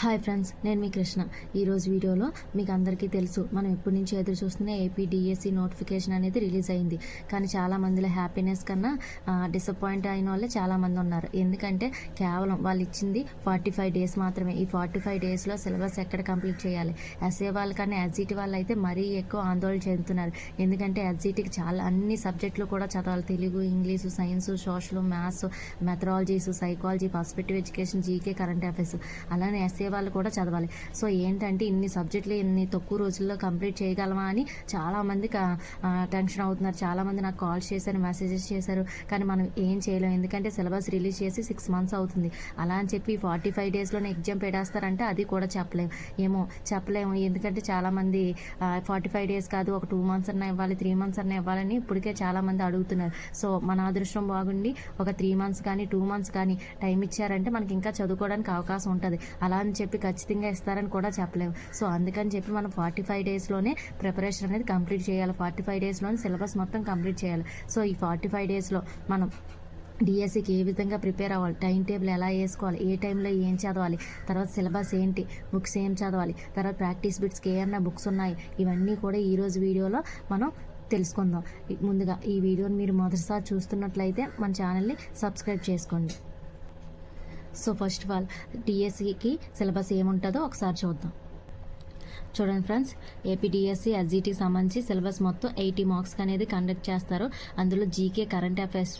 Hi friends నేను మీ కృష్ణ. ఈరోజు వీడియోలో మీకు అందరికీ తెలుసు మనం ఎప్పటి నుంచి ఎదురు చూస్తున్న ఏపీడిఎస్సి నోటిఫికేషన్ అనేది రిలీజ్ అయింది. కానీ చాలా మందిలో హ్యాపీనెస్ కన్నా డిసప్పాయింట్ అయిన వాళ్ళే చాలామంది ఉన్నారు. ఎందుకంటే కేవలం వాళ్ళు ఇచ్చింది ఫార్టీ ఫైవ్ డేస్ మాత్రమే. ఈ ఫార్టీ ఫైవ్ డేస్లో సిలబస్ ఎక్కడ కంప్లీట్ చేయాలి? ఎస్ఏ వాళ్ళకన్నా ఎస్జిటి వాళ్ళు అయితే మరీ ఎక్కువ ఆందోళన చెందుతున్నారు. ఎందుకంటే ఎస్జిటికి చాలా అన్ని సబ్జెక్టులు కూడా చదవాలి. Telugu English science social maths methodologies psychology perspective education GK current affairs అలానే ఎస్ఏ వాళ్ళు కూడా చదవాలి. సో ఏంటంటే ఇన్ని సబ్జెక్టులు ఇన్ని తక్కువ రోజుల్లో కంప్లీట్ చేయగలమా అని చాలామంది టెన్షన్ అవుతున్నారు. చాలామంది నాకు కాల్స్ చేశారు మెసేజెస్ చేశారు. కానీ మనం ఏం చేయలేం. ఎందుకంటే సిలబస్ రిలీజ్ చేసి సిక్స్ మంత్స్ అవుతుంది. అలా అని చెప్పి ఫార్టీ ఫైవ్ డేస్లోనే ఎగ్జామ్ పెట్టేస్తారంటే అది కూడా చెప్పలేము ఏమో చెప్పలేము. ఎందుకంటే చాలామంది ఫార్టీ ఫైవ్ డేస్ కాదు ఒక టూ మంత్స్ అన్న ఇవ్వాలి త్రీ మంత్స్ అన్న ఇవ్వాలని ఇప్పటికే చాలామంది అడుగుతున్నారు. సో మన అదృష్టం బాగుండి ఒక త్రీ మంత్స్ కానీ టూ మంత్స్ కానీ టైం ఇచ్చారంటే మనకి ఇంకా చదువుకోవడానికి అవకాశం ఉంటుంది. అలా అని చెప్పి ఖచ్చితంగా ఇస్తారని కూడా చెప్పలేము సో అందుకని చెప్పి మనం ఫార్టీ ఫైవ్ డేస్లోనే ప్రిపరేషన్ అనేది కంప్లీట్ చేయాలి. ఫార్టీ ఫైవ్ డేస్లోనే సిలబస్ మొత్తం కంప్లీట్ చేయాలి. సో ఈ ఫార్టీ ఫైవ్ డేస్లో మనం డిఎస్సికి ఏ విధంగా ప్రిపేర్ అవ్వాలి? టైం టేబుల్ ఎలా వేసుకోవాలి? ఏ టైంలో ఏం చదవాలి? తర్వాత సిలబస్ ఏంటి? బుక్స్ ఏం చదవాలి? తర్వాత ప్రాక్టీస్ బిట్స్కి ఏమన్నా బుక్స్ ఉన్నాయి? ఇవన్నీ కూడా ఈరోజు వీడియోలో మనం తెలుసుకుందాం. ముందుగా ఈ వీడియోని మీరు మొదటిసారి చూస్తున్నట్లయితే మన ఛానల్ని సబ్స్క్రైబ్ చేసుకోండి. సో ఫస్ట్ ఆఫ్ ఆల్ డిఎస్సికి సిలబస్ ఏముంటుందో ఒకసారి చూద్దాం. చూడండి ఫ్రెండ్స్ ఏపీడిఎస్సి ఎస్జిటికి సంబంధించి సిలబస్ మొత్తం ఎయిటీ మార్క్స్ అనేది కండక్ట్ చేస్తారు. అందులో జీకే కరెంట్ అఫైర్స్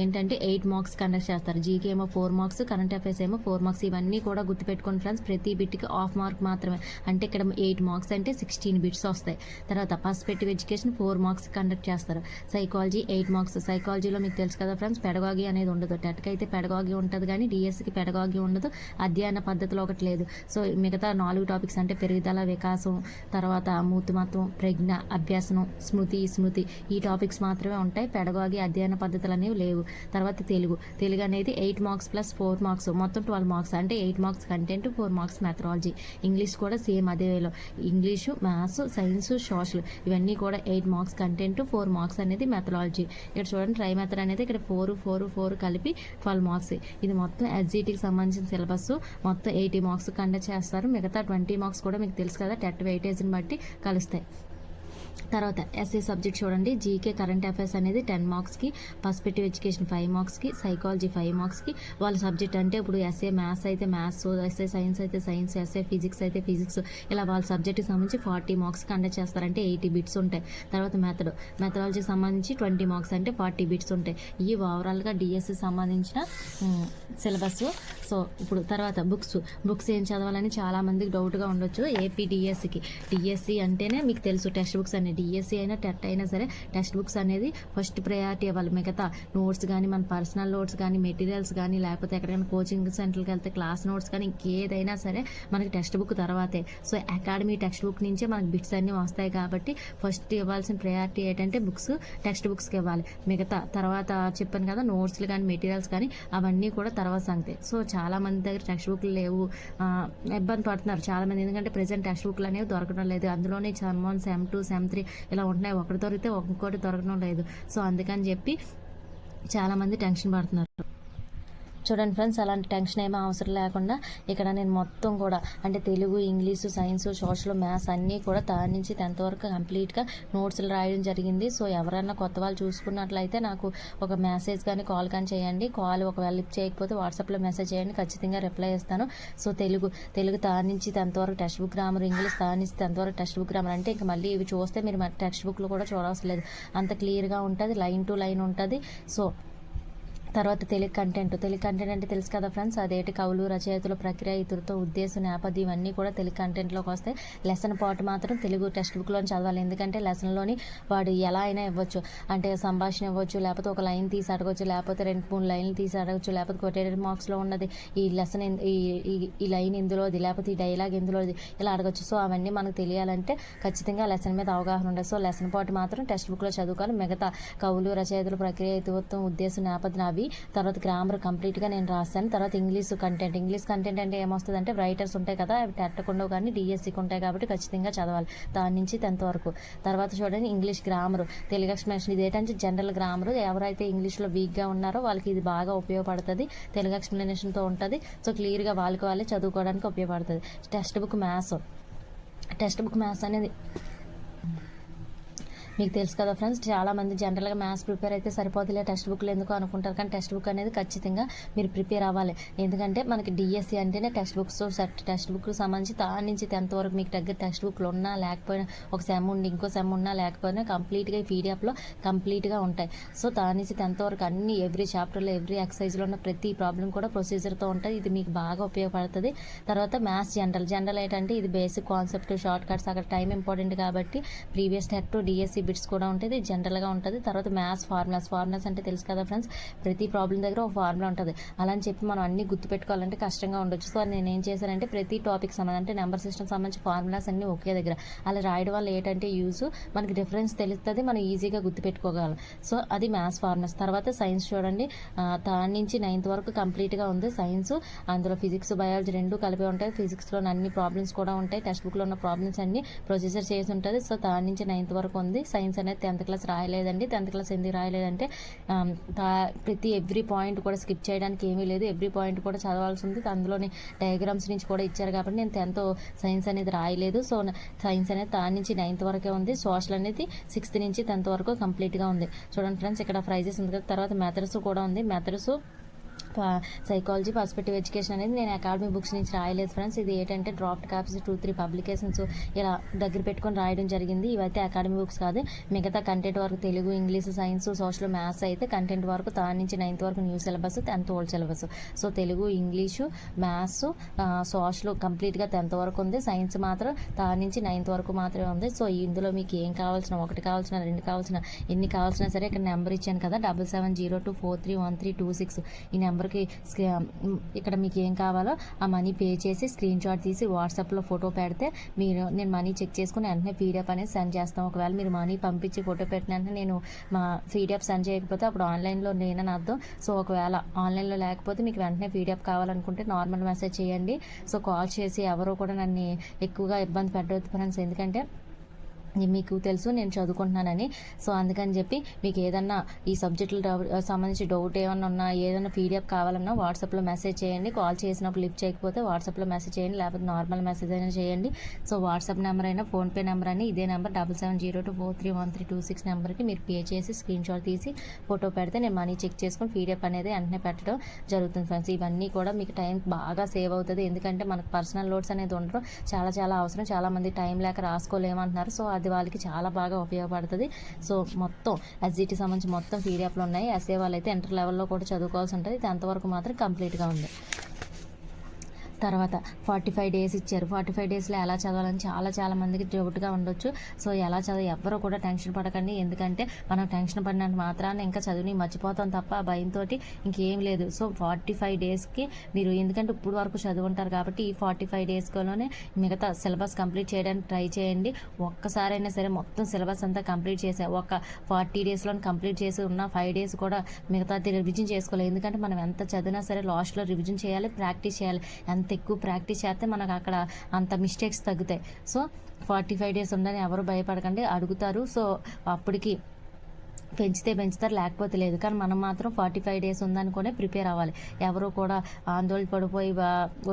ఏంటంటే ఎయిట్ మార్క్స్ కండక్ట్ చేస్తారు. జీకే ఏమో ఫోర్ మార్క్స్ కరెంట్ అఫైర్స్ ఏమో ఫోర్ మార్క్స్ ఇవన్నీ కూడా గుర్తుపెట్టుకోండి ఫ్రెండ్స్. ప్రతి బిట్కి హాఫ్ మార్క్ మాత్రమే. అంటే ఇక్కడ ఎయిట్ మార్క్స్ అంటే సిక్స్టీన్ బిట్స్ వస్తాయి. తర్వాత perspective education four marks conduct చేస్తారు. సైకాలజీ ఎయిట్ మార్క్స్ సైకాలజీలో మీకు తెలుసు కదా ఫ్రెండ్స్ పెడగాగి అనేది ఉండదు. టెట్కి అయితే పెడగాగి ఉంటుంది కానీ డిఎస్సికి పెడగాగి ఉండదు. అధ్యయన పద్ధతిలో ఒకటి లేదు. సో మిగతా నాలుగు టాపిక్స్ అంటే పెరుగుదల వికాసం తర్వాత మూర్తిమత్వం ప్రజ్ఞ అభ్యాసనం స్మృతి స్మృతి. ఈ టాపిక్స్ మాత్రమే ఉంటాయి. పెడగాగి అధ్యయన పద్ధతులు అనేవి లేవు. తర్వాత తెలుగు. తెలుగు అనేది eight marks plus four marks. మొత్తం ట్వెల్వ్ మార్క్స్. అంటే eight marks content four marks methodology. English కూడా సేమ్ అదే వేలో. English maths science social. ఇవన్నీ కూడా eight marks content four marks అనేది మెథడాలజీ. ఇక్కడ చూడండి ట్రై మెథడ్ అనేది ఇక్కడ ఫోర్ ఫోర్ ఫోర్ కలిపి ట్వెల్వ్ మార్క్స్. ఇది మొత్తం ఎస్జిటికి సంబంధించిన సిలబస్ మొత్తం ఎయిటీ మార్క్స్ కండక్ట్ చేస్తారు. మిగతా ట్వంటీ మార్క్స్ కూడా మీకు తెలుసు. కదా టెట్ వెయిటేజ్ని బట్టి కలుస్తాయి. తర్వాత ఎస్ఏ సబ్జెక్ట్ చూడండి. జీకే కరెంట్ అఫైర్స్ అనేది టెన్ మార్క్స్కి పర్స్పెక్టివ్ ఎడ్యుకేషన్ ఫైవ్ మార్క్స్కి సైకాలజీ ఫైవ్ మార్క్స్కి. వాళ్ళ సబ్జెక్ట్ అంటే ఇప్పుడు ఎస్ఏ మ్యాథ్స్ అయితే మ్యాథ్స్ ఎస్ఏ సైన్స్ అయితే సైన్స్ ఎస్ఏ ఫిజిక్స్ అయితే ఫిజిక్స్. ఇలా వాళ్ళ సబ్జెక్ట్కి సంబంధించి ఫార్టీ మార్క్స్ కండక్ట్ చేస్తారంటే ఎయిటీ బిట్స్ ఉంటాయి. తర్వాత మెథడ్ మెథడాలజీకి సంబంధించి ట్వంటీ మార్క్స్ అంటే ఫార్టీ బిట్స్ ఉంటాయి. ఈ ఓవరాల్గా డిఎస్సి సంబంధించిన సిలబస్. సో ఇప్పుడు తర్వాత బుక్స్ బుక్స్ ఏం చదవాలని చాలా మందికి డౌట్గా ఉండొచ్చు. ఏపీ డిఎస్సికి డిఎస్సి అంటేనే మీకు తెలుసు టెక్స్ట్ బుక్స్ అనేది డిఎస్సి అయినా టెట్ అయినా సరే టెక్స్ట్ బుక్స్ అనేది ఫస్ట్ ప్రయారిటీ ఇవ్వాలి. మిగతా నోట్స్ కానీ మన పర్సనల్ నోట్స్ కానీ మెటీరియల్స్ కానీ లేకపోతే ఎక్కడికైనా కోచింగ్ సెంటర్కి వెళ్తే క్లాస్ నోట్స్ కానీ ఇంకేదైనా సరే మనకి టెక్స్ట్ బుక్ తర్వాతే. సో అకాడమీ టెక్స్ట్ బుక్ నుంచే మనకి బిట్స్ అన్నీ వస్తాయి కాబట్టి ఫస్ట్ ఇవ్వాల్సిన ప్రయారిటీ ఏంటంటే బుక్స్ టెక్స్ట్ బుక్స్కి ఇవ్వాలి. మిగతా తర్వాత చెప్పాను కదా నోట్స్లు కానీ మెటీరియల్స్ కానీ అవన్నీ కూడా తర్వాత సంగతి. సో చాలా మంది దగ్గర టెక్స్ట్ బుక్లు లేవు. ఇబ్బంది పడుతున్నారు చాలా మంది ఎందుకంటే ప్రెసెంట్ టెక్స్ట్ బుక్లు అనేవి దొరకడం లేదు. అందులోనే sem one sem two sem three ఇలా ఉంటున్నాయి. ఒకటి దొరికితే ఇంకోటి దొరకడం లేదు. సో అందుకని చెప్పి చాలామంది టెన్షన్ పడుతున్నారు. చూడండి ఫ్రెండ్స్ అలాంటి టెన్షన్ ఏమీ అవసరం లేకుండా ఇక్కడ నేను మొత్తం కూడా అంటే Telugu English science social maths అన్నీ కూడా దాని నుంచి టెన్త్ వరకు కంప్లీట్గా నోట్స్లు రాయడం జరిగింది. సో ఎవరైనా కొత్త వాళ్ళు చూసుకున్నట్లయితే నాకు ఒక మెసేజ్ కానీ కాల్ కానీ చేయండి. కాల్ ఒకవేళ లిఫ్ట్ చేయకపోతే వాట్సాప్లో మెసేజ్ చేయండి. ఖచ్చితంగా రిప్లై ఇస్తాను. సో తెలుగు తెలుగు దాని నుంచి టెన్త్ వరకు టెక్స్ట్ బుక్ గ్రామర్ ఇంగ్లీష్ దాని నుంచి టెన్త్ వరకు టెక్స్ట్ బుక్ గ్రామర్ అంటే ఇంకా మళ్ళీ ఇవి చూస్తే మీరు టెక్స్ట్ బుక్లో కూడా చూడవసరం లేదు. అంత క్లియర్గా ఉంటుంది లైన్ టు లైన్ ఉంటుంది. సో తర్వాత తెలుగు కంటెంట్ తెలుగు కంటెంట్ అంటే తెలుసు కదా ఫ్రెండ్స్ అదేంటి కవులు రచయితలు ప్రక్రియ ఇతరుతో ఉద్దేశం నేపథ్యం ఇవన్నీ కూడా తెలుగు కంటెంట్లోకి వస్తాయి. లెసన్ పార్ట్ మాత్రం తెలుగు టెక్స్ట్ బుక్లో చదవాలి. ఎందుకంటే లెసన్లోని వాడు ఎలా అయినా ఇవ్వచ్చు. అంటే సంభాషణ ఇవ్వచ్చు లేకపోతే ఒక లైన్ తీసి అడగవచ్చు లేకపోతే రెండు మూడు లైన్లు తీసి అడగవచ్చు లేకపోతే కొటేటెడ్ మార్క్స్లో ఉన్నది. ఈ లెసన్ ఈ ఈ- ఈ లైన్ ఇందులోది లేకపోతే ఈ డైలాగ్ ఇందులోది ఇలా అడగచ్చు. సో అవన్నీ మనకు తెలియాలంటే ఖచ్చితంగా లెసన్ మీద అవగాహన ఉండదు సో లెసన్ పార్ట్ మాత్రం టెక్స్ట్ బుక్లో చదువుకోవాలి. మిగతా కవులు రచయితలు ప్రక్రియ ఇతివృత్తం ఉద్దేశం నేపథ్యం అవి తర్వాత గ్రామర్ కంప్లీట్గా నేను రాశాను. తర్వాత ఇంగ్లీష్ కంటెంట్ ఇంగ్లీష్ కంటెంట్ అంటే ఏమొస్తుంది అంటే రైటర్స్ ఉంటాయి కదా అవి టెట్టకుండా కానీ డిఎస్సికి ఉంటాయి కాబట్టి ఖచ్చితంగా చదవాలి. దాని నుంచి టెన్త్ వరకు. తర్వాత చూడండి ఇంగ్లీష్ గ్రామర్ తెలుగు ఎక్స్ప్లెనేషన్ ఇది జనరల్ గ్రామర్ ఎవరైతే ఇంగ్లీష్లో వీక్గా ఉన్నారో వాళ్ళకి ఇది బాగా ఉపయోగపడుతుంది. తెలుగు ఎక్స్ప్లెనేషన్తో ఉంటుంది. సో క్లియర్గా వాళ్ళకి వాళ్ళే చదువుకోవడానికి ఉపయోగపడుతుంది. Text book maths text book maths అనేది మీకు తెలుసు కదా ఫ్రెండ్స్ చాలా మంది జనరల్గా మ్యాథ్స్ ప్రిపేర్ అయితే సరిపోతులే టెక్స్ట్ బుక్లు ఎందుకు అనుకుంటారు? కానీ టెక్స్ట్ బుక్ అనేది ఖచ్చితంగా మీరు ప్రిపేర్ అవ్వాలి. ఎందుకంటే మనకి డిఎస్సి అంటేనే text books set text book సంబంధించి దాని నుంచి టెన్త్ వరకు మీకు దగ్గర టెక్స్ట్ బుక్లు ఉన్నా లేకపోయినా ఒక సెమ్ ఉండి ఇంకో సెమ్ ఉన్నా లేకపోయినా కంప్లీట్గా ఈ పీడిఎఫ్లో కంప్లీట్గా ఉంటాయి. సో దాని నుంచి టెన్త్ వరకు అన్ని ఎవ్రీ చాప్టర్లో ఎవ్రీ ఎక్సైజ్లో ఉన్న ప్రతి ప్రాబ్లం కూడా ప్రొసీజర్తో ఉంటుంది. ఇది మీకు బాగా ఉపయోగపడుతుంది. తర్వాత మ్యాథ్స్ జనరల్ జనరల్ ఏంటంటే ఇది బేసిక్ కాన్సెప్ట్ షార్ట్ కట్స్ అక్కడ టైం ఇంపార్టెంట్ కాబట్టి ప్రీవియస్ టెట్ డిఎస్సి బిట్స్ కూడా ఉంటుంది జనరల్గా ఉంటుంది. తర్వాత మ్యాథ్స్ ఫార్ములాస్ ఫార్ములాస్ అంటే తెలుసు కదా ఫ్రెండ్స్ ప్రతి ప్రాబ్లం దగ్గర ఒక ఫార్ములా ఉంటుంది. అలా అని చెప్పి మనం అన్ని గుర్తుపెట్టుకోవాలంటే కష్టంగా ఉండొచ్చు. సో నేను ఏం చేశానంటే ప్రతి టాపిక్ సంబంధించి అంటే నెంబర్ సిస్టమ్ సంబంధించి ఫార్ములాస్ అన్ని ఒకే దగ్గర. అలా రాయడం వల్ల ఏంటంటే యూజ్ మనకి డిఫరెన్స్ తెలుస్తుంది. మనం ఈజీగా గుర్తుపెట్టుకోగలం సో అది మ్యాథ్స్ ఫార్ములాస్ తర్వాత సైన్స్ చూడండి. ఆ, దాని నుంచి నైన్త్ వరకు కంప్లీట్గా ఉంది సైన్స్ అందులో ఫిజిక్స్ బయాలజీ రెండు కలిపి ఉంటాయి. ఫిజిక్స్లో అన్ని ప్రాబ్లమ్స్ కూడా ఉంటాయి. టెక్స్ట్ బుక్లో ఉన్న ప్రాబ్లమ్స్ అన్ని ప్రొసీజర్ చేసి ఉంటుంది. సో దాని నుంచి నైన్త్ వరకు ఉంది సైన్స్ అనేది టెన్త్ క్లాస్ రాయలేదండి. టెన్త్ క్లాస్ ఎందుకు రాయలేదంటే ప్రతి ఎవ్రీ పాయింట్ కూడా స్కిప్ చేయడానికి ఏమీ లేదు. ఎవ్రీ పాయింట్ కూడా చదవాల్సి ఉంది. అందులోని డయాగ్రామ్స్ నుంచి కూడా ఇచ్చారు కాబట్టి నేను టెన్త్ సైన్స్ అనేది రాయలేదు. సో సైన్స్ అనేది దాని నుంచి నైన్త్ వరకే ఉంది. సోషల్ అనేది సిక్స్త్ నుంచి టెన్త్ వరకు కంప్లీట్గా ఉంది. చూడండి ఫ్రెండ్స్ ఇక్కడ ప్రైజెస్ ఉంది కదా. తర్వాత మెథడ్స్ కూడా ఉంది. మెథడ్స్ సైకాలజీ పర్స్పెక్టివ్ ఎడ్యుకేషన్ అనేది నేను అకాడమీ బుక్స్ నుంచి రాయలేదు ఫ్రెండ్స్ ఇది ఏంటంటే draft copies two three publications ఇలా దగ్గర పెట్టుకొని రాయడం జరిగింది. ఇవైతే అకాడమీ బుక్స్ కాదు. మిగతా కంటెంట్ వరకు Telugu English science social maths అయితే కంటెంట్ వరకు థర్డ్ నుంచి నైన్త్ వరకు new syllabus tenth old syllabus so Telugu English maths social కంప్లీట్గా టెన్త్ వరకు ఉంది. సైన్స్ మాత్రం థర్డ్ నుంచి నైన్త్ వరకు మాత్రమే ఉంది. సో ఇందులో మీకు ఏం కావాల్సిన ఒకటి కావాల్సిన రెండు కావాల్సిన ఎన్ని కావాల్సినా సరే ఇక్కడ నెంబర్ ఇచ్చాను కదా. Double seven zero two four three one three two six ఈ నెంబర్ నెంబర్కి ఇక్కడ మీకు ఏం కావాలో ఆ మనీ పే చేసి స్క్రీన్ షాట్ తీసి వాట్సాప్లో ఫోటో పెడితే మీరు నేను మనీ చెక్ చేసుకుని వెంటనే పీడిఎఫ్ అనేది సెండ్ చేస్తాం. ఒకవేళ మీరు మనీ పంపించి ఫోటో పెట్టిన వెంటనే నేను మా పీడిఎఫ్ సెండ్ చేయకపోతే అప్పుడు ఆన్లైన్లో నేనని అర్థం. సో ఒకవేళ ఆన్లైన్లో లేకపోతే మీకు వెంటనే పీడిఎఫ్ కావాలనుకుంటే నార్మల్ మెసేజ్ చేయండి. సో కాల్ చేసి ఎవరో కూడా నన్ను ఎక్కువగా ఇబ్బంది పెట్టవద్దు ఫ్రెండ్స్. ఎందుకంటే మీకు తెలుసు నేను చదువుకుంటున్నానని. సో అందుకని చెప్పి మీకు ఏదన్నా ఈ సబ్జెక్టులు సంబంధించి డౌట్ ఏమన్నా ఉన్నా ఏదైనా పీడిఎఫ్ కావాలన్నా వాట్సాప్లో మెసేజ్ చేయండి. కాల్ చేసినప్పుడు లిఫ్ట్ చేయకపోతే వాట్సాప్లో మెసేజ్ చేయండి లేకపోతే నార్మల్ మెసేజ్ అయినా చేయండి. సో వాట్సాప్ నెంబర్ అయినా ఫోన్పే నెంబర్ అని ఇదే number double seven zero two four three one three two six నెంబర్కి మీరు పే చేసి స్క్రీన్ షాట్ తీసి ఫోటో పెడితే నేను మనీ చెక్ చేసుకుని పీడిఎఫ్ అనేది వెంటనే పెట్టడం జరుగుతుంది ఫ్రెండ్స్. ఇవన్నీ కూడా మీకు టైం బాగా సేవ్ అవుతుంది. ఎందుకంటే మనకు పర్సనల్ లోడ్స్ అనేది ఉండరు. చాలా చాలా అవసరం. చాలా మంది టైం లేక రాసుకోలేమంటున్నారు. సో అది వాళ్ళకి చాలా బాగా ఉపయోగపడుతుంది. సో మొత్తం ఎస్జిటి సంబంధించి మొత్తం పీడిఎఫ్లు ఉన్నాయి. ఎస్ఏ వాళ్ళు అయితే ఇంటర్ లెవెల్లో కూడా చదువుకోవాల్సి ఉంటుంది. ఇది వరకు మాత్రం కంప్లీట్గా ఉంది. తర్వాత ఫార్టీ ఫైవ్ డేస్ ఇచ్చారు. ఫార్టీ ఫైవ్ డేస్లో ఎలా చదవాలని చాలా చాలా మందికి డౌట్గా ఉండొచ్చు. సో ఎలా చదవ ఎవ్వరూ కూడా టెన్షన్ పడకండి. ఎందుకంటే మనం టెన్షన్ పడినంత మాత్రాన్ని ఇంకా చదువుని మర్చిపోతాం తప్ప ఆ భయంతో ఇంకేం లేదు. సో ఫార్టీ ఫైవ్ డేస్కి మీరు ఎందుకంటే ఇప్పుడు వరకు చదువుంటారు కాబట్టి ఈ ఫార్టీ ఫైవ్ డేస్లోనే మిగతా సిలబస్ కంప్లీట్ చేయడానికి ట్రై చేయండి. ఒక్కసారైనా సరే మొత్తం సిలబస్ అంతా కంప్లీట్ చేసే ఒక ఫార్టీ డేస్లో కంప్లీట్ చేసి ఉన్న ఫైవ్ డేస్ కూడా మిగతా రివిజన్ చేసుకోవాలి. ఎందుకంటే మనం ఎంత చదివినా సరే లాస్ట్లో రివిజన్ చేయాలి ప్రాక్టీస్ చేయాలి. ఎంత ఎక్కువ ప్రాక్టీస్ చేస్తే మనకు అక్కడ అంత మిస్టేక్స్ తగ్గుతాయి. సో ఫార్టీ ఫైవ్ డేస్ ఉండని ఎవరు భయపడకండి అడుగుతారు. సో అప్పటికి పెంచితే పెంచుతారు లేకపోతే లేదు. కానీ మనం మాత్రం ఫార్టీ ఫైవ్ డేస్ ఉందనుకునే ప్రిపేర్ అవ్వాలి. ఎవరు కూడా ఆందోళన పడిపోయి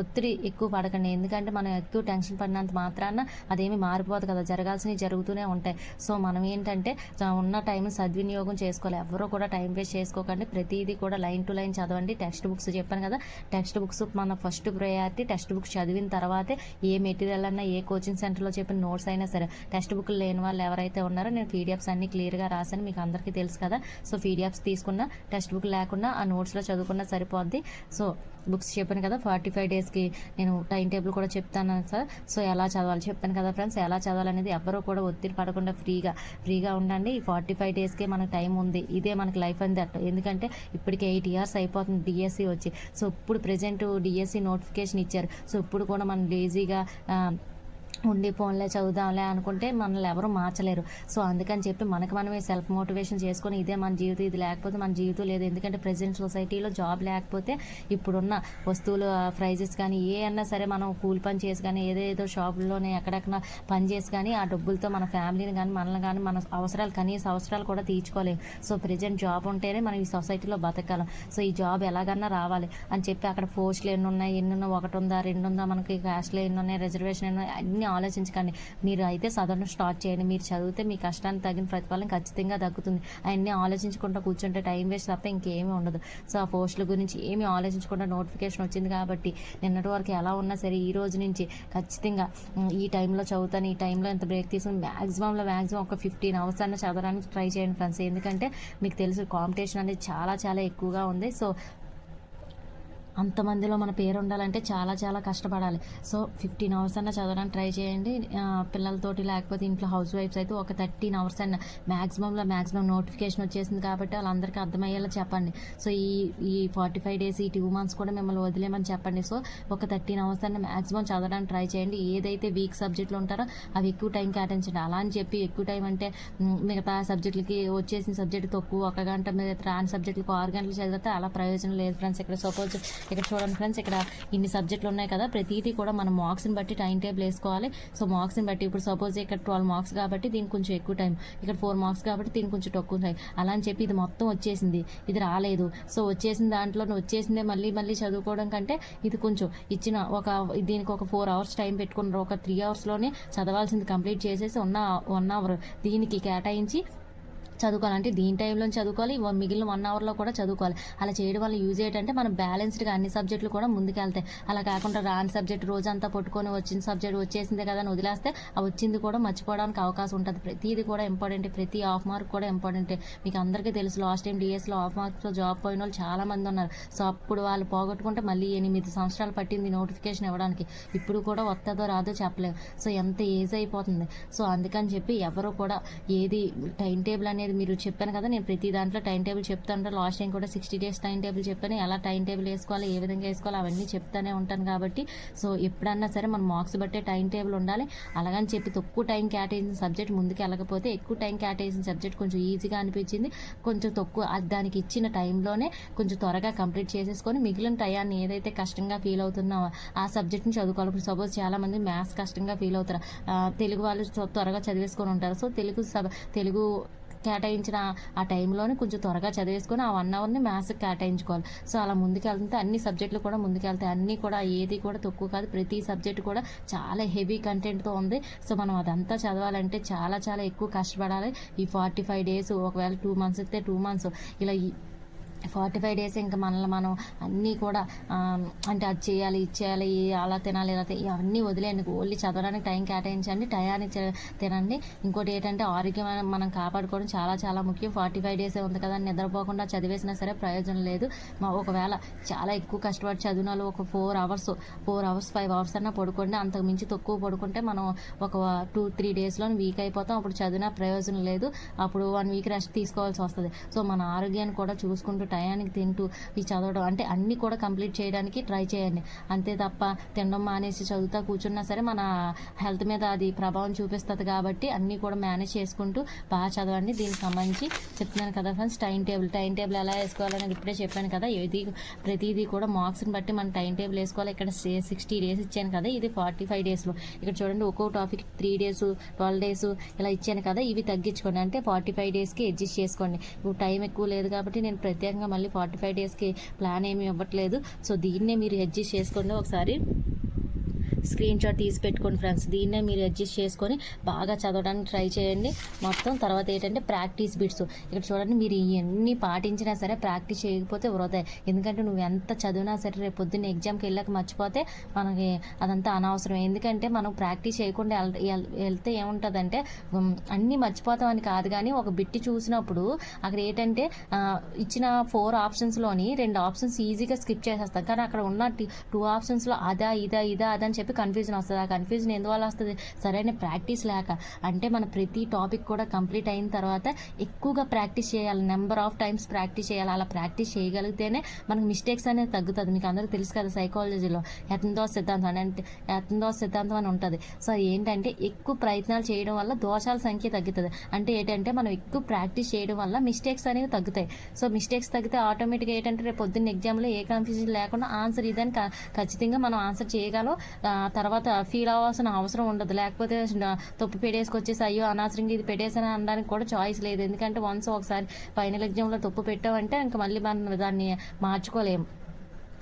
ఒత్తిడి ఎక్కువ పడకండి. ఎందుకంటే మనం ఎక్కువ టెన్షన్ పడినంత మాత్రాన అదేమి మారిపోదు కదా. జరగాల్సినవి జరుగుతూనే ఉంటాయి. సో మనం ఏంటంటే ఉన్న టైం సద్వినియోగం చేసుకోవాలి. ఎవరు కూడా టైం వేస్ట్ చేసుకోకండి. ప్రతిదీ కూడా లైన్ టు లైన్ చదవండి. టెక్స్ట్ బుక్స్ చెప్పాను కదా. టెక్స్ట్ బుక్స్ మన ఫస్ట్ ప్రయారిటీ టెక్స్ట్ బుక్స్ చదివిన తర్వాతే ఏ మెటీరియల్ అన్నా ఏ కోచింగ్ సెంటర్లో చెప్పిన నోట్స్ అయినా సరే టెక్స్ట్ బుక్లు లేని వాళ్ళు ఎవరైతే ఉన్నారో నేను పీడిఎఫ్స్ అన్ని క్లియర్గా రాశాను. మీకు అందరికీ తెలుసు కదా. సో పీడిఎఫ్స్ తీసుకున్న టెక్స్ట్ బుక్ లేకుండా ఆ నోట్స్లో చదువుకున్నా సరిపోద్ది. సో బుక్స్ చెప్పాను కదా ఫార్టీ ఫైవ్ డేస్కి నేను టైం టేబుల్ కూడా చెప్తాను సార్. సో ఎలా చదవాలి? చెప్పాను కదా ఫ్రెండ్స్ ఎలా చదవాలనేది ఎవ్వరూ కూడా ఒత్తిడి పడకుండా ఫ్రీగా ఫ్రీగా ఉండండి. ఈ ఫార్టీ ఫైవ్ డేస్కే మనకు టైం ఉంది. ఇదే మనకి లైఫ్ అని దట్. ఎందుకంటే ఇప్పటికి ఎయిట్ ఇయర్స్ అయిపోతుంది డిఎస్సి వచ్చి. సో ఇప్పుడు ప్రజెంట్ డిఎస్సి నోటిఫికేషన్ ఇచ్చారు. సో ఇప్పుడు కూడా మనం లేజీగా ఉండి ఫోన్లే చదువుదాంలే అనుకుంటే మనల్ని ఎవరు మార్చలేరు. సో అందుకని చెప్పి మనకి మనమే సెల్ఫ్ మోటివేషన్ చేసుకొని ఇదే మన జీవితం ఇది లేకపోతే మన జీవితం లేదు. ఎందుకంటే ప్రజెంట్ సొసైటీలో జాబ్ లేకపోతే ఇప్పుడున్న వస్తువులు ప్రైజెస్ కానీ ఏ అన్నా సరే మనం కూలి పని చేసి కానీ ఏదేదో షాపుల్లోనే ఎక్కడెక్కడ పని చేసి కానీ ఆ డబ్బులతో మన ఫ్యామిలీని కానీ మనల్ని కానీ మన అవసరాలు కనీస అవసరాలు కూడా తీర్చుకోలేము సో ప్రజెంట్ జాబ్ ఉంటేనే మనం ఈ సొసైటీలో బతకాలం సో ఈ జాబ్ ఎలాగన్నా రావాలి అని చెప్పి అక్కడ పోస్టులు ఎన్ని ఉన్నాయి ఎన్ని ఉన్నాయి ఒకటి ఉందా రెండు ఉందా మనకి క్యాస్ట్లో ఎన్ని ఉన్నాయి రిజర్వేషన్ ఎన్ని ఉన్నాయి అన్నీ ఆలోచించకండి. మీరు అయితే చదవడం స్టార్ట్ చేయండి. మీరు చదివితే మీ కష్టానికి తగిన ప్రతిఫలం ఖచ్చితంగా దక్కుతుంది. అవన్నీ ఆలోచించుకుంటూ కూర్చుంటే టైం వేస్ట్ తప్ప ఇంకేమీ ఉండదు. సో ఆ పోస్టుల గురించి ఏమీ ఆలోచించకుండా నోటిఫికేషన్ వచ్చింది కాబట్టి నిన్నటి వరకు ఎలా ఉన్నా సరే ఈ రోజు నుంచి ఖచ్చితంగా ఈ టైంలో చదువుతాను ఈ టైంలో ఎంత బ్రేక్ తీసుకుని మ్యాక్సిమంలో మ్యాక్సిమం ఒక ఫిఫ్టీన్ అవర్స్ అన్న చదవడానికి ట్రై చేయండి ఫ్రెండ్స్. ఎందుకంటే మీకు తెలుసు కాంపిటీషన్ అనేది చాలా చాలా ఎక్కువగా ఉంది. సో అంతమందిలో మన పేరు ఉండాలంటే చాలా చాలా కష్టపడాలి. సో ఫిఫ్టీన్ అవర్స్ అన్న చదవడానికి ట్రై చేయండి. పిల్లలతోటి లేకపోతే ఇంట్లో హౌస్ వైఫ్స్ అయితే ఒక థర్టీన్ అవర్స్ అన్న మ్యాక్సిమంలో మ్యాక్సిమం నోటిఫికేషన్ వచ్చేసింది కాబట్టి వాళ్ళందరికీ అర్థమయ్యేలా చెప్పండి. సో ఈ ఈ ఫార్టీ ఫైవ్ డేస్ ఈ టూ మంత్స్ కూడా మిమ్మల్ని వదిలేమని చెప్పండి. సో ఒక థర్టీన్ అవర్స్ అన్న మ్యాక్సిమం చదవడానికి ట్రై చేయండి. ఏదైతే వీక్ సబ్జెక్టులు ఉంటారో అవి ఎక్కువ టైం కేటాయించండి అలా అని చెప్పి ఎక్కువ టైం అంటే మిగతా సబ్జెక్టులకి వచ్చేసిన సబ్జెక్ట్ తక్కువ ఒక గంట మీద రాని సబ్జెక్టులకు ఆరు గంటలు చదివితే అలా ప్రయోజనం లేదు ఫ్రెండ్స్ ఇక్కడ సపోజ్ ఇక్కడ చూడండి ఫ్రెండ్స్ ఇక్కడ ఇన్ని సబ్జెక్టులు ఉన్నాయి కదా. ప్రతిదీ కూడా మనం మార్క్స్ని బట్టి టైం టేబుల్ వేసుకోవాలి. సో మార్క్స్ని బట్టి ఇప్పుడు సపోజ్ ఇక్కడ ట్వెల్వ్ మార్క్స్ కాబట్టి దీనికి కొంచెం ఎక్కువ టైం. ఇక్కడ ఫోర్ మార్క్స్ కాబట్టి దీనికి కొంచెం తక్కువ టైం. అలా అని చెప్పి ఇది మొత్తం వచ్చేసింది. ఇది రాలేదు. సో వచ్చేసిన దాంట్లో వచ్చేసిందే మళ్ళీ మళ్ళీ చదువుకోవడం కంటే ఇది కొంచెం ఇచ్చిన ఒక దీనికి ఒక ఫోర్ అవర్స్ టైం పెట్టుకున్నారు. ఒక త్రీ అవర్స్లోనే చదవాల్సింది కంప్లీట్ చేసేసి ఉన్న వన్ అవర్ దీనికి కేటాయించి చదువుకోవాలి అంటే దీని టైంలో చదువుకోవాలి మిగిలిన వన్ అవర్లో కూడా చదువుకోవాలి. అలా చేయడం వల్ల యూజ్ ఏంటంటే మనం బ్యాలెన్స్డ్గా అన్ని సబ్జెక్టులు కూడా ముందుకెళ్తాయి అలా కాకుండా రాని సబ్జెక్ట్ రోజంతా పట్టుకొని వచ్చిన సబ్జెక్ట్ వచ్చేసిందే కదా అని వదిలేస్తే ఆ వచ్చింది కూడా మర్చిపోవడానికి అవకాశం ఉంటుంది. ప్రతిది కూడా ఇంపార్టెంట్ ప్రతి హాఫ్ మార్క్ కూడా ఇంపార్టెంటే మీకు అందరికీ తెలుసు లాస్ట్ టైం డిఎస్లో హాఫ్ మార్క్స్తో జాబ్ పోయిన వాళ్ళు చాలా మంది ఉన్నారు. సో అప్పుడు వాళ్ళు పోగొట్టుకుంటే మళ్ళీ ఎనిమిది సంవత్సరాలు పట్టింది నోటిఫికేషన్ ఇవ్వడానికి. ఇప్పుడు కూడా వస్తుందో రాదో చెప్పలేము సో ఎంత ఏజ్ అయిపోతుంది. సో అందుకని చెప్పి ఎవరు కూడా ఏది టైం టేబుల్ అనేది మీరు చెప్పాను కదా నేను ప్రతి దాంట్లో టైం టేబుల్ చెప్తాను లాస్ట్ టైం కూడా సిక్స్టీ డేస్ టైం టేబుల్ చెప్పాను. ఎలా టైం టేబుల్ వేసుకోవాలి ఏ విధంగా వేసుకోవాలి అవన్నీ చెప్తానే ఉంటాను కాబట్టి. సో ఎప్పుడన్నా సరే మన మార్క్స్ బట్టే టైం టేబుల్ ఉండాలి. అలాగని చెప్పి తక్కువ టైం కేటాయించిన సబ్జెక్ట్ ముందుకు వెళ్ళకపోతే ఎక్కువ టైం కేటాయించిన సబ్జెక్ట్ కొంచెం ఈజీగా అనిపించింది. కొంచెం తక్కువ దానికి ఇచ్చిన టైంలోనే కొంచెం త్వరగా కంప్లీట్ చేసేసుకొని మిగిలిన టయాన్ని ఏదైతే కష్టంగా ఫీల్ అవుతున్నామో ఆ సబ్జెక్ట్ని చదువుకోవాలి. ఇప్పుడు సపోజ్ చాలామంది మ్యాథ్స్ కష్టంగా ఫీల్ అవుతారు. తెలుగు వాళ్ళు త్వరగా చదివేసుకొని ఉంటారు. సో తెలుగు సబ్ తెలుగు కేటాయించిన ఆ టైంలోనే కొంచెం త్వరగా చదివేసుకొని ఆ వన్ అవర్ని మ్యాథ్స్కి కేటాయించుకోవాలి. సో అలా ముందుకెళ్తుంటే అన్ని సబ్జెక్టులు కూడా ముందుకెళ్తాయి. అన్నీ కూడా ఏది కూడా తక్కువ కాదు. ప్రతి సబ్జెక్ట్ కూడా చాలా హెవీ కంటెంట్తో ఉంది. సో మనం అదంతా చదవాలంటే చాలా చాలా ఎక్కువ కష్టపడాలి. ఈ ఫార్టీ ఫైవ్ డేస్ ఒకవేళ టూ మంత్స్ అయితే టూ మంత్స్ ఇలా ఫార్టీ ఫైవ్ డేస్ ఇంకా మనల్ని మనం అన్నీ కూడా అంటే అది చేయాలి ఇది చేయాలి అలా తినాలి ఇలా అవన్నీ ఇవన్నీ వదిలేయండి. ఓన్లీ చదవడానికి టైం కేటాయించండి టయానికి తినండి. ఇంకోటి ఏంటంటే ఆరోగ్యం మనం- కాపాడుకోవడం చాలా చాలా ముఖ్యం. ఫార్టీ ఫైవ్ డేసే ఉంది కదా అని నిద్రపోకుండా చదివేసినా సరే ప్రయోజనం లేదు. మా ఒకవేళ చాలా ఎక్కువ కష్టపడి చదివిన వాళ్ళు ఒక four hours four hours five hours అన్నా పడుకోండి. అంతకు మించి తక్కువ పడుకుంటే మనం ఒక టూ త్రీ డేస్లో వీక్ అయిపోతాం. అప్పుడు చదివినా ప్రయోజనం లేదు. అప్పుడు వన్ వీక్ రెస్ట్ తీసుకోవాల్సి వస్తుంది. సో మన ఆరోగ్యాన్ని కూడా చూసుకుంటూ టయానికి తింటూ ఈ చదవడం అంటే అన్నీ కూడా కంప్లీట్ చేయడానికి ట్రై చేయండి. అంతే తప్ప తినడం మానేసి చదువుతా కూర్చున్నా సరే మన హెల్త్ మీద అది ప్రభావం చూపిస్తుంది కాబట్టి అన్నీ కూడా మేనేజ్ చేసుకుంటూ బాగా చదవండి. దీనికి సంబంధించి చెప్తున్నాను కదా friends time table time table ఎలా వేసుకోవాలని ఇప్పుడే చెప్పాను కదా. ఏది ప్రతిదీ కూడా మార్క్స్ని బట్టి మనం టైం టేబుల్ వేసుకోవాలి. ఇక్కడ సిక్స్టీ డేస్ ఇచ్చాను కదా ఇది ఫార్టీ ఫైవ్ డేస్లో ఇక్కడ చూడండి ఒక్కో topic three days twelve days ఇలా ఇచ్చాను కదా ఇవి తగ్గించుకోండి. అంటే ఫార్టీ ఫైవ్ డేస్కి అడ్జస్ట్ చేసుకోండి. ఇప్పుడు టైం ఎక్కువ లేదు కాబట్టి నేను ప్రత్యేకంగా మళ్ళీ ఫార్టీ ఫైవ్ డేస్కి ప్లాన్ ఏమీ ఇవ్వట్లేదు సో దీన్నే మీరు అడ్జస్ట్ చేసుకోండి ఒకసారి. స్క్రీన్ షాట్ తీసి పెట్టుకోండి ఫ్రెండ్స్. దీన్నే మీరు అడ్జస్ట్ చేసుకొని బాగా చదవడానికి ట్రై చేయండి. మొత్తం తర్వాత ఏంటంటే ప్రాక్టీస్ బిట్స్. ఇక్కడ చూడండి మీరు ఇవన్నీ పాటించినా సరే ప్రాక్టీస్ చేయకపోతే వృధాయి ఎందుకంటే నువ్వు ఎంత చదివినా సరే రేపు పొద్దున్న ఎగ్జామ్కి వెళ్ళక మర్చిపోతే మనకి అదంతా అనవసరం. ఎందుకంటే మనం ప్రాక్టీస్ చేయకుండా వెళ్తే ఏముంటుందంటే అన్నీ మర్చిపోతామని కాదు కానీ ఒక బిట్టి చూసినప్పుడు అక్కడ ఏంటంటే ఇచ్చిన ఫోర్ ఆప్షన్స్లోని రెండు ఆప్షన్స్ ఈజీగా స్కిప్ చేసేస్తాం. కానీ అక్కడ ఉన్న టూ ఆప్షన్స్లో అదా ఇదా ఇదా అదని చెప్పి చెప్పి కన్ఫ్యూజన్ వస్తుంది? ఆ కన్ఫ్యూజన్ ఎందువల్ల వస్తుంది? సరైన ప్రాక్టీస్ లేక. అంటే మన ప్రతి టాపిక్ కూడా కంప్లీట్ అయిన తర్వాత ఎక్కువగా ప్రాక్టీస్ చేయాలి. నెంబర్ ఆఫ్ టైమ్స్ ప్రాక్టీస్ చేయాలి. అలా ప్రాక్టీస్ చేయగలిగితేనే మనకు మిస్టేక్స్ అనేది తగ్గుతుంది. మీకు అందరికీ తెలుసు కదా సైకాలజీలో ఎతందో సిద్ధాంతం అని అంటే ఎతందో సిద్ధాంతం అని ఉంటుంది. సో ఏంటంటే ఎక్కువ ప్రయత్నాలు చేయడం వల్ల దోషాల సంఖ్య తగ్గుతుంది. అంటే ఏంటంటే మనం ఎక్కువ ప్రాక్టీస్ చేయడం వల్ల మిస్టేక్స్ అనేవి తగ్గుతాయి. సో మిస్టేక్స్ తగ్గితే ఆటోమేటిక్గా ఏంటంటే రేపు పొద్దున్న ఎగ్జామ్లో ఏ కన్ఫ్యూజన్ లేకుండా ఆన్సర్ ఇదని ఖచ్చితంగా మనం ఆన్సర్ చేయగలం. తర్వాత ఫీల్ అవ్వాల్సిన అవసరం ఉండదు. లేకపోతే తప్పు పెట్టేసుకొచ్చేసి అయ్యో అనవసరంగా ఇది పెట్టేసాను అనడానికి కూడా చాయిస్ లేదు. ఎందుకంటే వన్స్ ఒకసారి ఫైనల్ ఎగ్జామ్లో తప్పు పెట్టామంటే ఇంకా మళ్ళీ మనం దాన్ని మార్చుకోలేము.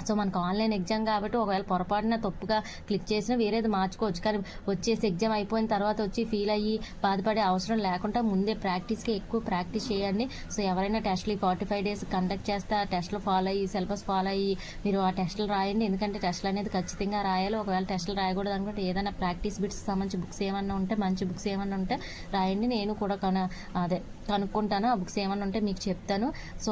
సో మనకు ఆన్లైన్ ఎగ్జామ్ కాబట్టి ఒకవేళ పొరపాటున తప్పుగా క్లిక్ చేసినా వేరేది మార్చుకోవచ్చు. కానీ వచ్చేసి ఎగ్జామ్ అయిపోయిన తర్వాత వచ్చి ఫీల్ అయ్యి బాధపడే అవసరం లేకుండా ముందే ప్రాక్టీస్కి ఎక్కువ ప్రాక్టీస్ చేయండి. సో ఎవరైనా టెస్ట్లు ఫార్టీ ఫైవ్ డేస్ కండక్ట్ చేస్తే ఆ టెస్ట్లు ఫాలో అయ్యి సిలబస్ ఫాలో అయ్యి మీరు ఆ టెస్టులు రాయండి. ఎందుకంటే టెస్టులు అనేది ఖచ్చితంగా రాయాలి. ఒకవేళ టెస్టులు రాయకూడదు అనుకుంటే ఏదైనా ప్రాక్టీస్ బిట్స్ సంబంధించి బుక్స్ ఏమన్నా ఉంటే మంచి బుక్స్ ఏమన్నా ఉంటే రాయండి. నేను కూడా కన అదే కనుక్కుంటాను. ఆ బుక్స్ ఏమన్నా ఉంటే మీకు చెప్తాను. సో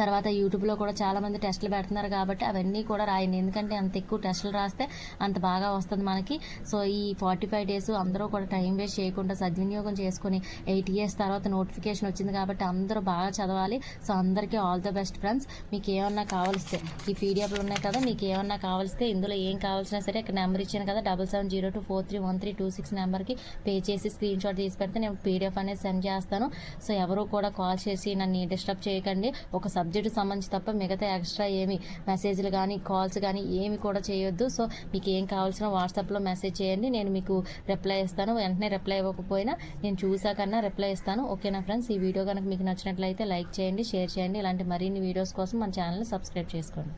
తర్వాత యూట్యూబ్లో కూడా చాలామంది టెస్టులు పెడుతున్నారు కాబట్టి అవన్నీ కూడా రాయండి. ఎందుకంటే అంత ఎక్కువ టెస్టులు రాస్తే అంత బాగా వస్తుంది మనకి. సో ఈ ఫార్టీ ఫైవ్ డేస్ అందరూ కూడా టైం వేస్ట్ చేయకుండా సద్వినియోగం చేసుకొని ఎయిట్ ఇయర్స్ తర్వాత నోటిఫికేషన్ వచ్చింది కాబట్టి అందరూ బాగా చదవాలి. సో అందరికీ ఆల్ ద బెస్ట్ ఫ్రెండ్స్. మీకు ఏమన్నా కావాల్స్తే ఈ పీడిఎఫ్లు ఉన్నాయి కదా మీకు ఏమన్నా కావాల్స్తే ఇందులో ఏం కావాల్సినా సరే ఇక్కడ నెంబర్ ఇచ్చాను కదా double seven zero two four three one three two six నెంబర్కి పే చేసి స్క్రీన్ షాట్ తీసి పెడితే నేను పీడిఎఫ్ అనేది సెండ్ చేస్తాను. సో ఎవరు కూడా కాల్ చేసి నన్ను డిస్టర్బ్ చేయకండి. ఒక సబ్ సబ్జెక్టు సంబంధించి తప్ప మిగతా ఎక్స్ట్రా ఏమి మెసేజ్లు కానీ కాల్స్ కానీ ఏమి కూడా చేయొద్దు. సో మీకు ఏం కావాల్సిన వాట్సాప్లో మెసేజ్ చేయండి. నేను మీకు రిప్లై ఇస్తాను. వెంటనే రిప్లై ఇవ్వకపోయినా నేను చూసాకన్నా రిప్లై ఇస్తాను. ఓకేనా ఫ్రెండ్స్? ఈ వీడియో కనుక మీకు నచ్చినట్లయితే లైక్ చేయండి షేర్ చేయండి. ఇలాంటి మరిన్ని వీడియోస్ కోసం మన ఛానల్ని సబ్స్క్రైబ్ చేసుకోండి.